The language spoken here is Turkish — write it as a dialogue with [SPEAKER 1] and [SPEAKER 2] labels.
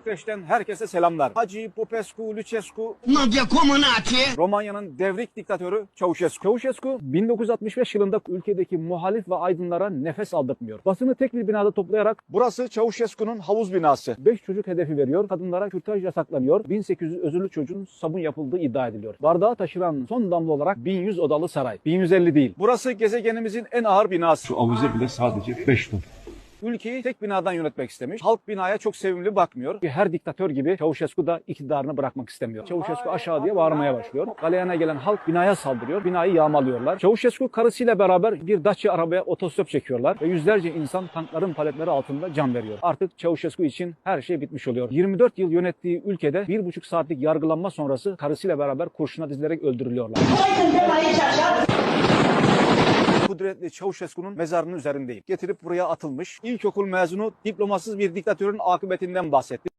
[SPEAKER 1] Bükreş'ten herkese selamlar. Hacı Popescu Lucescu
[SPEAKER 2] vi accomunate!
[SPEAKER 1] Romanya'nın devrik diktatörü Çavuşescu. Çavuşescu 1965 yılında ülkedeki muhalif ve aydınlara nefes aldırtmıyor. Basını tek bir binada toplayarak burası Çavuşescu'nun havuz binası. 5 çocuk hedefi veriyor. Kadınlara kürtaj yasaklanıyor. 1800 özürlü çocuğun sabun yapıldığı iddia ediliyor. Bardağı taşıran son damla olarak 1100 odalı saray. 1150 değil. Burası gezegenimizin en ağır binası.
[SPEAKER 3] Şu avize bile sadece 5 ton.
[SPEAKER 1] Ülkeyi tek binadan yönetmek istemiş. Halk binaya çok sevimli bakmıyor. Her diktatör gibi Çavuşescu da iktidarını bırakmak istemiyor. Çavuşescu aşağı diye bağırmaya başlıyor. Galeyana gelen halk binaya saldırıyor. Binayı yağmalıyorlar. Çavuşescu karısıyla beraber bir Dacia arabaya otostop çekiyorlar ve yüzlerce insan tankların paletleri altında can veriyor. Artık Çavuşescu için her şey bitmiş oluyor. 24 yıl yönettiği ülkede bir buçuk saatlik yargılanma sonrası karısıyla beraber kurşuna dizilerek öldürülüyorlar. Kudretli Çavuşescu'nun mezarının üzerindeyim. Getirip buraya atılmış. İlkokul mezunu diplomasız bir diktatörün akıbetinden bahsetti.